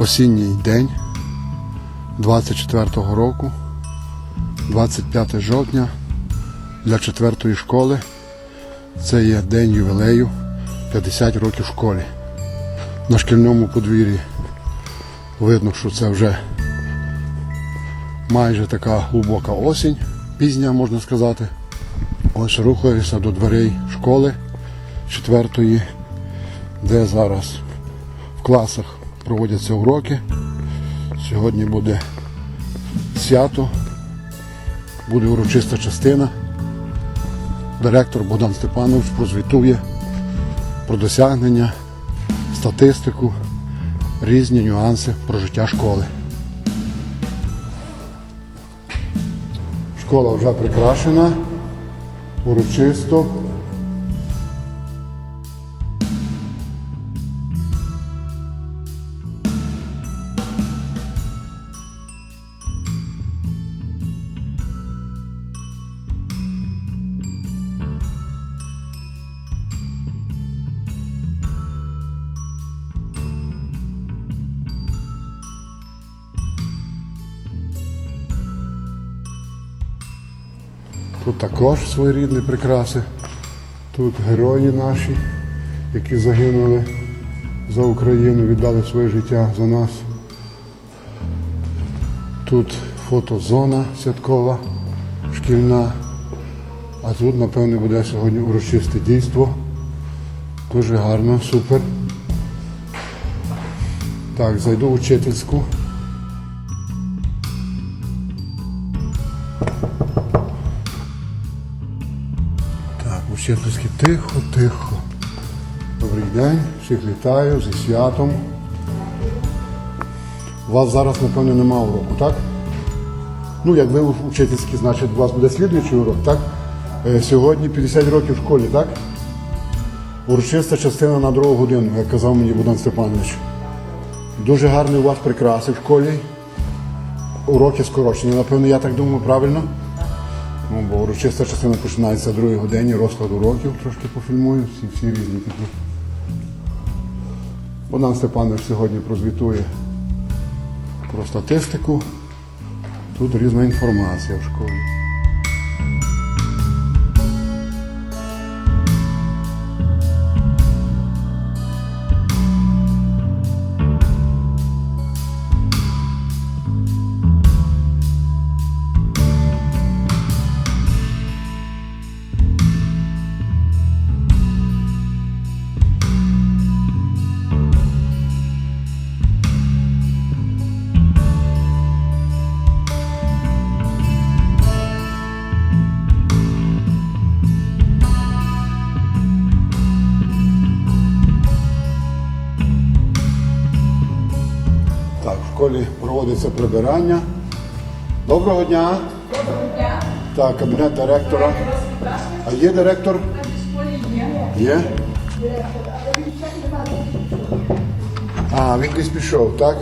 осінній день 24-го року, 25 жовтня для четвертої школи. Це є день ювілею 50 років школі. На шкільному подвір'ї видно, що це вже майже така глибока осінь, пізня, можна сказати. Ось рухаюся до дверей школи четвертої, де зараз в класах проводяться уроки. Сьогодні буде свято, буде урочиста частина. Директор Богдан Степанович прозвітує про досягнення, статистику, різні нюанси про життя школи. Школа вже прикрашена, урочисто. Тут також своєрідні прикраси. Тут герої наші, які загинули за Україну, віддали своє життя за нас. Тут фотозона святкова, шкільна. А тут, напевне, буде сьогодні урочисте дійство. Дуже гарно, супер. Так, зайду в учительську. Так, тихо, тихо. Добрий день, всіх вітаю зі святом. У вас зараз, напевно, нема уроку, так? Ну, як ви учительські, значить, у вас буде слідуючий урок, так? Е, Сьогодні 50 років в школі, так? Урочиста частина на другу годину, як казав мені Богдан Степанович. Дуже гарні у вас прикраси в школі. Уроки скорочені. Напевно, я так думаю, правильно? Ну, бо урочиста частина починається о другій годині, розклад уроків трошки пофільмую, всі, всі різні такі. Богдан Степанович сьогодні прозвітує про статистику. Тут різна інформація в школі. Школі проводиться прибирання. Доброго дня. Доброго дня. Так, кабінет директора. А є директор? Є? А, він десь пішов, так?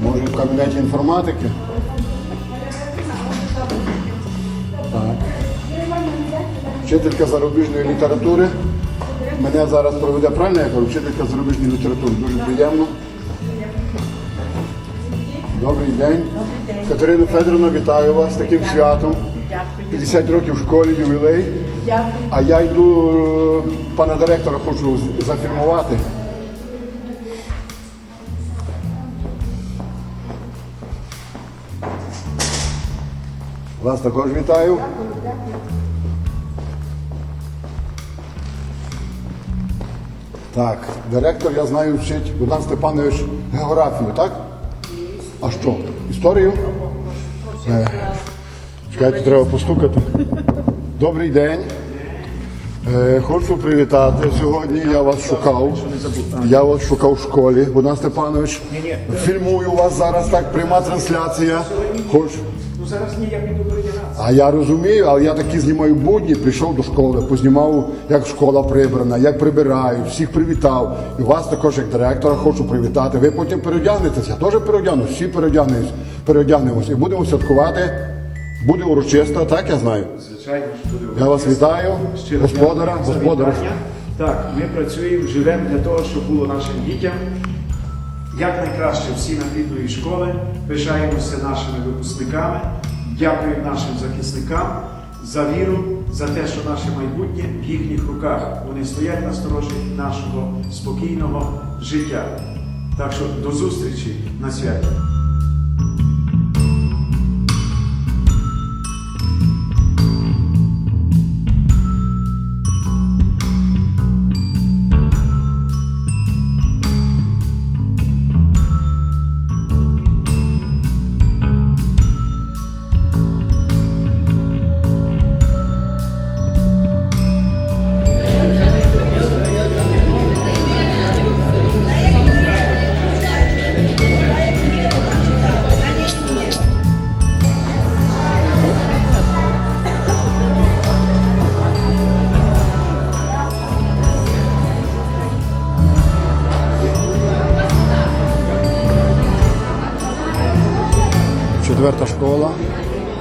Може в кабінеті інформатики? Так. Вчителька зарубіжної літератури. Мене зараз проведе правильно, я кажу, вчителька зарубіжної літератури. Дуже приємно. Добрий день. Катерина Федоровна, вітаю вас з таким святом. 50 років в школі, ювілей. А я йду е, пана директора, хочу зафільмувати. Вас також вітаю. Так, директор, я знаю, вчить Богдан Степанович географію, так? А що? Історію? Е, Чекайте, треба постукати. Добрий день. Е, хочу привітати сьогодні. Я вас шукав. Я вас шукав в школі. Богдан Степанович. Фільмую вас зараз так, пряма трансляція. Хочу. Ну зараз ні, я піду передягатися. А я розумію, але я такі знімаю будні, прийшов до школи, познімав, як школа прибрана, як прибирають, всіх привітав. І вас також, як директора, хочу привітати. Ви потім переодягнетеся, я теж переодягнусь, всі переодягнемось, переодягнемось. І будемо святкувати. Буде урочисто, так я знаю. Звичайно, що буде. Я вас вітаю, Щиро господара. вітання. Так, ми працюємо, живемо для того, щоб було нашим дітям якнайкраще всі навідної школи. Пишаємося нашими випускниками, дякуємо нашим захисникам за віру, за те, що наше майбутнє в їхніх руках. Вони стоять на сторожі нашого спокійного життя. Так що до зустрічі на святі.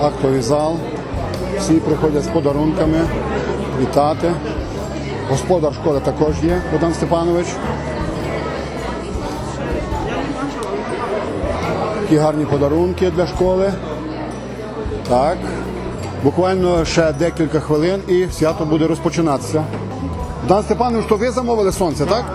Актовий зал. Всі приходять з подарунками вітати. Господар школи також є, Богдан Степанович. Такі гарні подарунки для школи. Так. Буквально ще декілька хвилин і свято буде розпочинатися. Богдан Степанович, то ви замовили сонце, так?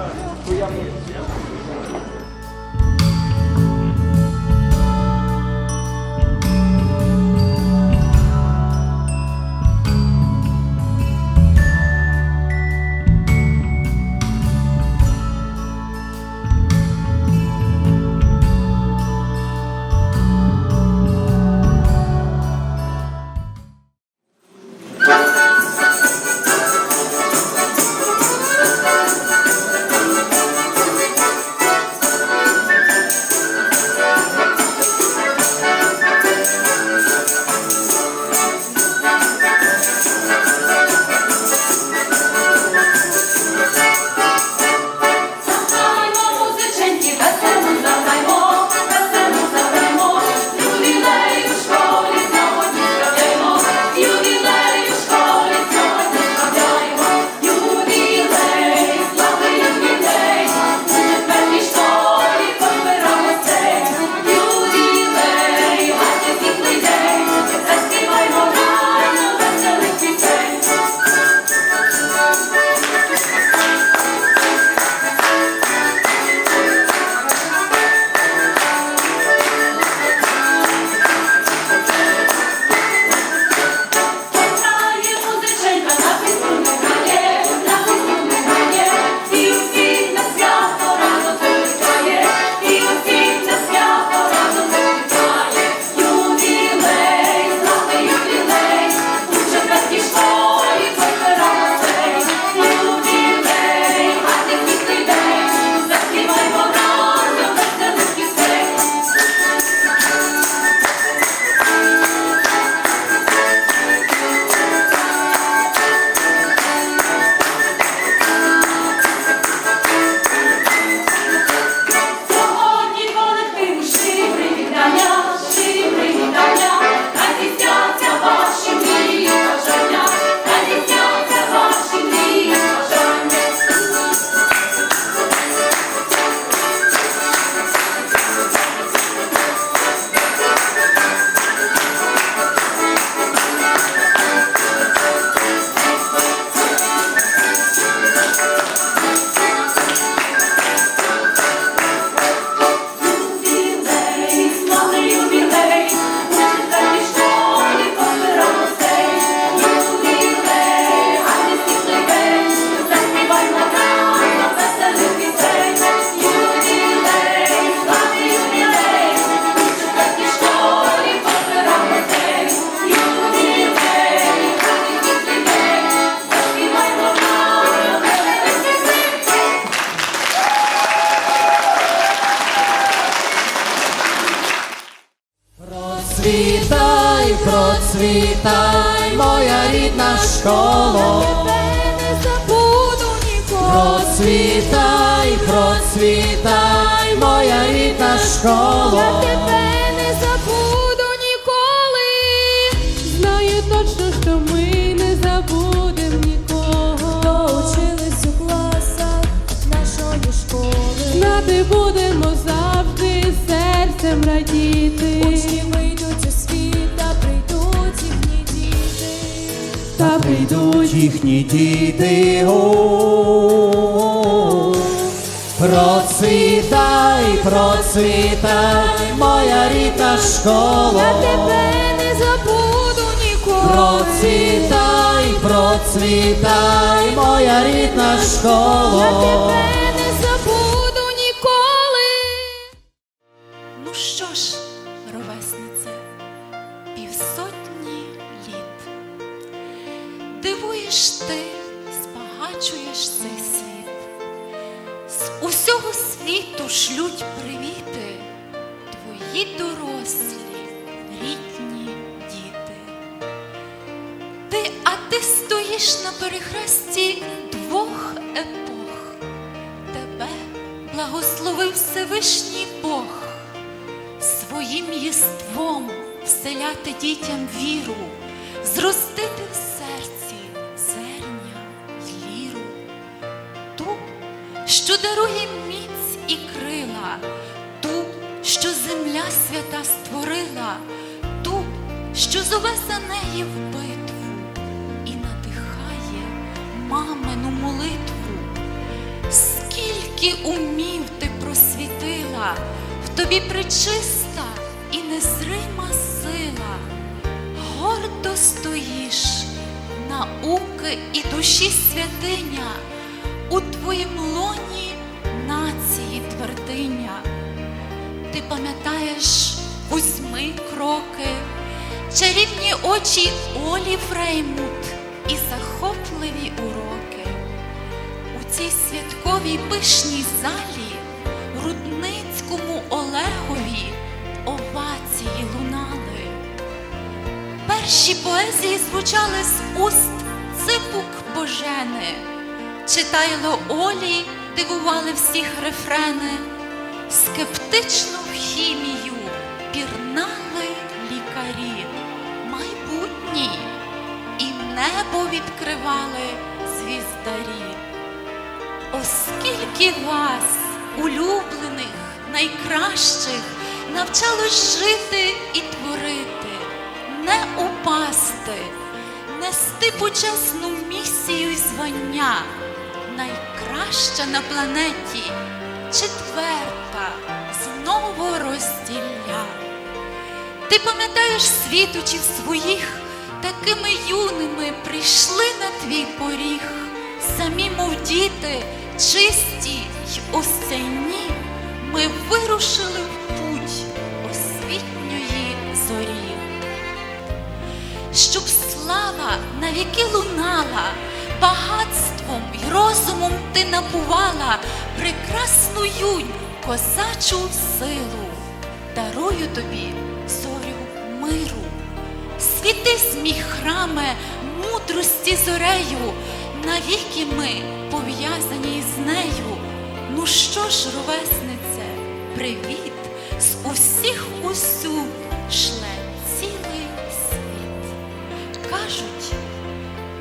процвітай, моя рідна школа, не забуду ніколи. Процвітай, процвітай, моя рідна школа. Тебе не забуду ніколи. Знаю точно, що ми не забудемо нікого. Учились у класах нашої школи. Знати будемо завжди серцем радіти. Та прийдуть їхні діти. О, Процвітай, процвітай, моя рідна школа. Я тебе не забуду ніколи. Процвітай, процвітай, моя рідна Я школа. тебе збагачуєш цей світ. З усього світу шлють привіти твої дорослі, рідні діти. Ти, а ти стоїш на перехресті двох епох. Тебе благословив Всевишній Бог своїм єством вселяти дітям віру, зростити що дарує міць і крила, ту, що земля свята створила, ту, що зове за неї в битву і надихає мамину молитву. Скільки умів ти просвітила, в тобі причиста і незрима сила, гордо стоїш, науки і душі святиня, у твоїм лоні нації твердиня. Ти пам'ятаєш Кузьми кроки, чарівні очі Олі Фреймут і захопливі уроки. У цій святковій пишній залі Рудницькому Олегові овації лунали. Перші поезії звучали з уст ципук Божени. Читайло Олі дивували всіх рефрени. Скептичну хімію пірнали лікарі, майбутні і небо відкривали звіздарі. Оскільки вас, улюблених, найкращих, навчалось жити і творити, не упасти, нести почесну місію й звання, найкраща на планеті, четверта знову розділля. Ти пам'ятаєш світочів своїх, такими юними прийшли на твій поріг, самі, мов діти, чисті й осяйні, ми вирушили в путь освітньої зорі. Щоб слава навіки лунала, багатством й розумом ти напувала прекрасну юнь, козачу силу, дарую тобі зорю миру. Світись, мій храме, мудрості зорею, навіки ми пов'язані з нею. Ну що ж, ровеснице, привіт, з усіх усюд шле цілий світ. Кажуть,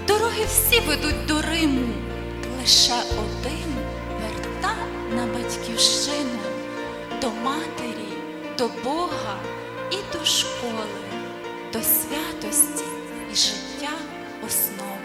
дороги всі ведуть до Риму, лише один верта на батьківщину, до матері, до Бога і до школи, до святості і життя основи.